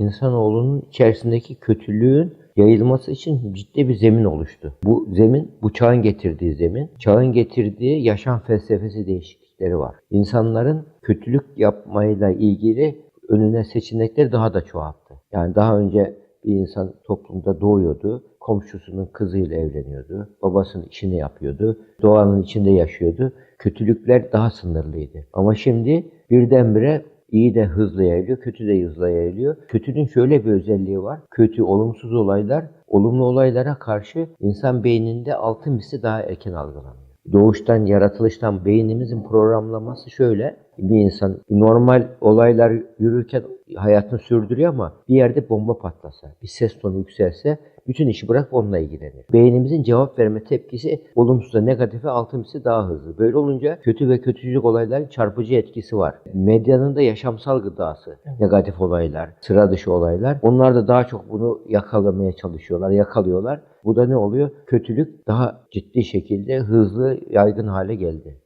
insanoğlunun içerisindeki kötülüğün yayılması için ciddi bir zemin oluştu. Bu zemin, bu çağın getirdiği zemin, çağın getirdiği yaşam felsefesi değişiklikleri var. İnsanların kötülük yapmayla ilgili önüne seçenekleri daha da çoğalttı. Yani daha önce bir insan toplumda doğuyordu, komşusunun kızıyla evleniyordu, babasının işini yapıyordu, doğanın içinde yaşıyordu. Kötülükler daha sınırlıydı. Ama şimdi birdenbire iyi de hızlı yayılıyor, kötü de hızlı yayılıyor. Kötünün şöyle bir özelliği var. Kötü, olumsuz olaylar, olumlu olaylara karşı insan beyninde altı misli daha erken algılanıyor. Doğuştan, yaratılıştan beynimizin programlaması şöyle. Bir insan normal olaylar yürürken hayatını sürdürüyor ama bir yerde bomba patlasa, bir ses tonu yükselse bütün işi bırak onunla ilgilenir. Beynimizin cevap verme tepkisi olumsuza negatife altı misli daha hızlı. Böyle olunca kötü ve kötücül olayların çarpıcı etkisi var. Medyanın da yaşamsal gıdası. Negatif olaylar, sıra dışı olaylar. Onlar da daha çok bunu yakalamaya çalışıyorlar, yakalıyorlar. Bu da ne oluyor? Kötülük daha ciddi şekilde hızlı yaygın hale geldi.